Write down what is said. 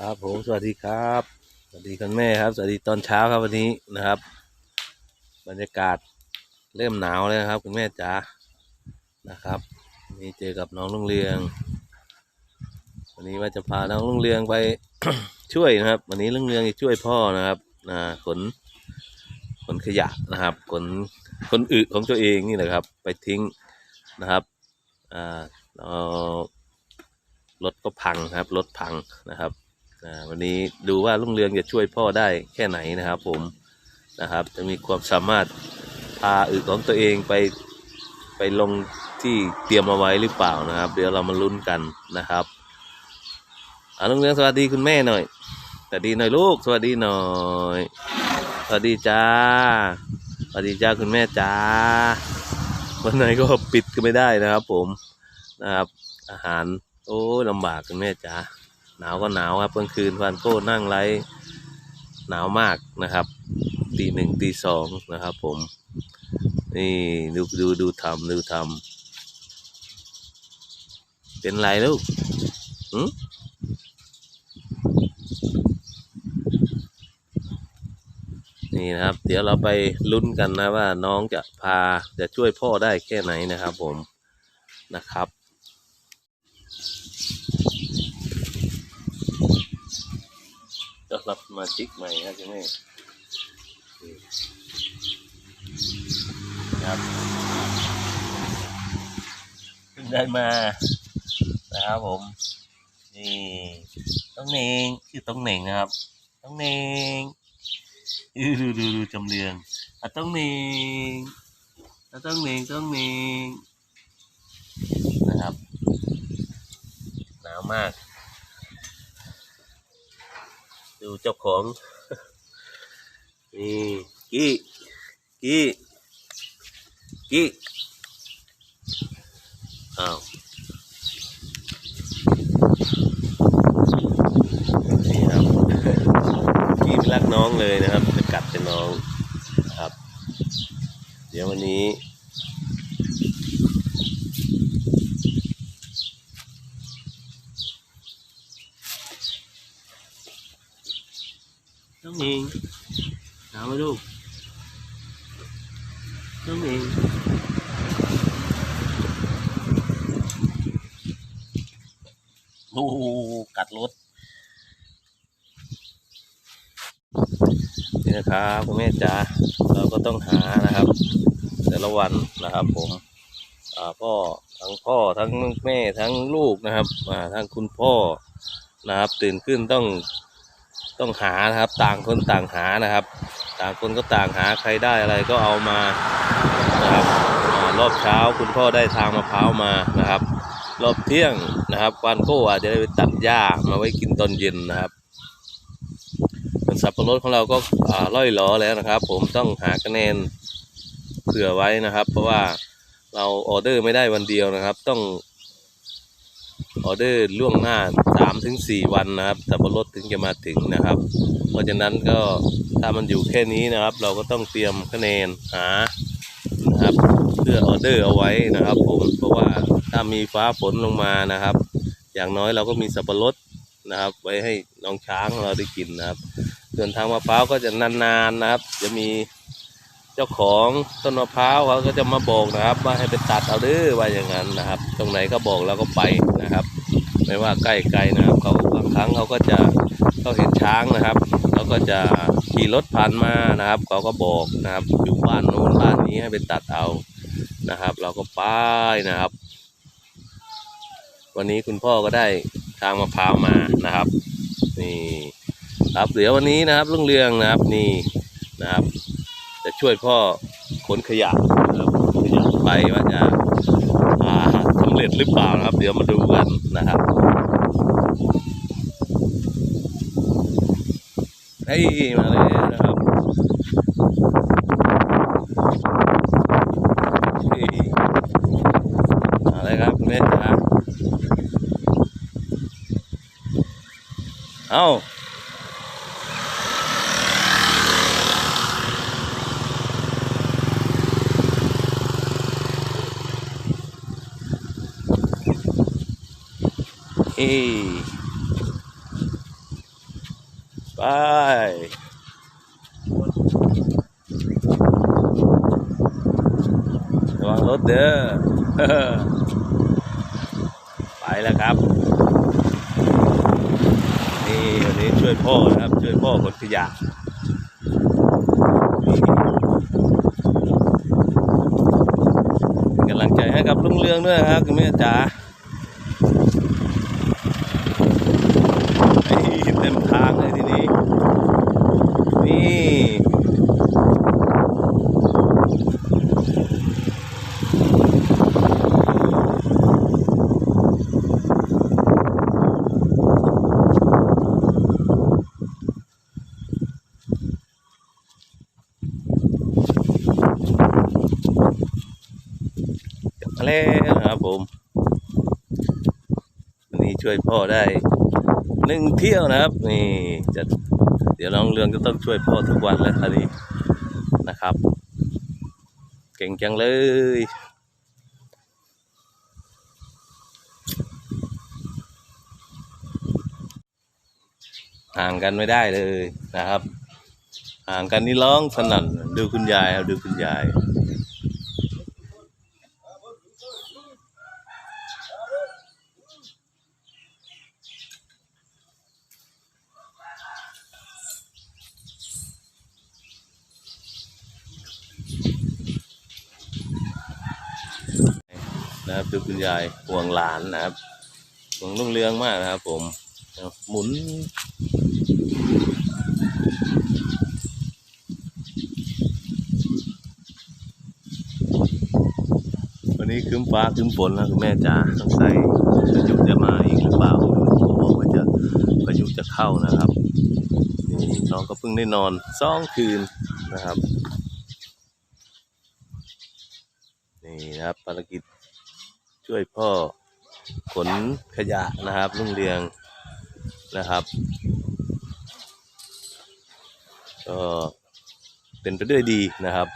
ครับผมสวัสดีครับ สวัสดีคุณแม่ครับ สวัสดีตอนเช้าครับวันนี้นะครับ บรรยากาศเริ่มหนาวแล้วครับ คุณแม่จ๋านะครับนี่เจอกับน้องลุงเรือง วันนี้ว่าจะพาน้องลุงเรืองไปช่วยนะครับ วันนี้ลุงเรืองจะช่วยพ่อนะครับอ่าขนขนขยะนะครับขนขนอึของตัวเองนี่แหละครับ ไปทิ้งนะครับอ่าเอารถก็พังครับรถพังนะครับ อ่าวันนี้ดูว่าลุงเรืองจะช่วยพ่อได้แค่ไหนนะครับ ผมนะครับ จะมีความสามารถพาอึของตัวเองไปไปลงที่เตรียมเอาไว้หรือเปล่านะครับ เดี๋ยวเรามาลุ้นกันนะครับอ่าลุงเรืองสวัสดีคุณแม่หน่อยสวัสดีหน่อยลูก สวัสดีหน่อย สวัสดีจ้า สวัสดีจ้าคุณแม่จ้าวันไหนก็ปิดก็ไม่ได้นะครับ ผมนะครับ อาหาร โอ้ลำบากคุณแม่จ้า หนาวก็หนาวครับกลางคืนฟานโก้นั่งไลฟ์หนาวมากนะครับตีหนึ่งตีสองนะครับผม นี่ดูดูดูทำดูทำเป็นไรลูกหืมนี่นะครับ เดี๋ยวเราไปลุ้นกันนะว่าน้องจะพาจะช่วยพ่อได้แค่ไหนนะครับผมนะครับ ต้อนรับสมาชิกใหม่นะคุณแม่ครับเพิ่งได้มานะครับผม นี่ต้องเนงชื่อต้องเหน่งนะครับต้องเนงดูดูดูจำเรียงอะต้องเนงอะต้องเนงต้องเนงนะครับหนาวมาก ดูเจ้าของ นี่กี้กี้กี้อ้าวนี่ครับกี้รักน้องเลยนะครับจะกัดเป็นน้องครับ เดี๋ยววันนี้องเอง หนาวไหมลูกน้องเองโอ้กัดรถนี่นะครับคุณแม่จ๋าเราก็ต้องหานะครับ แต่ละวันนะครับผมพ่อทั้งพ่อทั้งแม่ทั้งลูกนะครับทั้งคุณพ่อนะครับ ตื่นขึ้นต้องต้องหานะครับ ต่างคนต่างหานะครับ ต่างคนก็ต่างหาใครได้อะไรก็เอามานะครับอรอบเช้าคุณพ่อได้ทางมะพร้าวมานะครับ รอบเที่ยงนะครับวานโก้อาจจะได้ไปตัดหญ้ามาไว้กินตอนเย็นนะครับส่วนสับปะรดของเราก็อ่าล่อยหลอแล้วนะครับ ผมต้องหาคะแนนเผื่อไว้นะครับ เพราะว่าเราออเดอร์ไม่ได้วันเดียวนะครับ ต้อง ออเดอร์ล่วงหน้าสามถึงสี่วันนะครับสับปะรดถึงจะมาถึงนะครับ เพราะฉะนั้นก็ถ้ามันอยู่แค่นี้นะครับ เราก็ต้องเตรียมคะแนนหานะครับเพื่อออเดอร์เอาไว้นะครับผมเพราะว่าถ้ามีฟ้าฝนลงมานะครับ อย่างน้อยเราก็มีสับปะรดนะครับ ไว้ให้น้องช้างเราได้กินนะครับ ส่วนทางมะพร้าวก็จะนานๆนะครับ จะมี เจ้าของต้นมะพร้าวเขาก็จะมาบอกนะครับ ว่าให้ไปตัดเอาเด้อว่าอย่างนั้นนะครับ ตรงไหนก็บอกเราก็ไปนะครับ ไม่ว่าใกล้ไกลนะครับเขาบางครั้งเขาก็จะเขาเห็นช้างนะครับเขาก็จะขี่รถผ่านมานะครับเขาก็บอกนะครับอยู่บ้านโน้นบ้านนี้ให้ไปตัดเอานะครับ เราก็ไปนะครับ วันนี้คุณพ่อก็ได้ทางมะพร้าวมานะครับ นี่ครับเดี๋ยววันนี้นะครับลุงเรืองนะครับนี่นะครับ ช่วยพ่อขนขยะนะครับขยะไปว่าจะอ่าสำเร็จหรือเปล่านะครับ เดี๋ยวมาดูกันนะครับเฮ้ยมาเลยนะครับเฮ้ยมาเลยครับคุณแม่จ๋าเอ้า เอ้ระวังรถเด้อไปแล้วครับ นี่วันนี้ช่วยพ่อนะครับ ช่วยพ่อขนขยะกำลังใจให้กับลุงเรืองด้วยครับคุณแม่จ๋าไอ้เต็มทางเลยทีนี้ นี่ กลับมา แล้วนะครับผมวันนี้ช่วยพ่อได้หนึ่งเที่ยวนะครับนี่จะเดี๋ยวน้องเรืองจะต้องช่วยพ่อทุกวันแล้วทีนี้นะครับ เก่งจังเลยห่างกันไม่ได้เลยนะครับ ห่างกันนี่ร้องสนั่นดูคุณยายครับดูคุณยาย นะครับดูคุณยายห่วงหลานนะครับห่วงรุ่งเรืองมากนะครับ ผมหมุนวันนี้ครึ้มฟ้าครึ้มฝนนะคุณแม่จ๋าต้องใส่พายุจะมาอีกหรือเปล่าบอกว่าจะพายุจะเข้านะครับนี่น้องก็เพิ่งได้นอนสองคืนนะครับนี่นะครับภารกิจ ช่วยพ่อขนขยะนะครับรุ่งเรืองนะครับก็เป็นไปด้วยดีนะครับ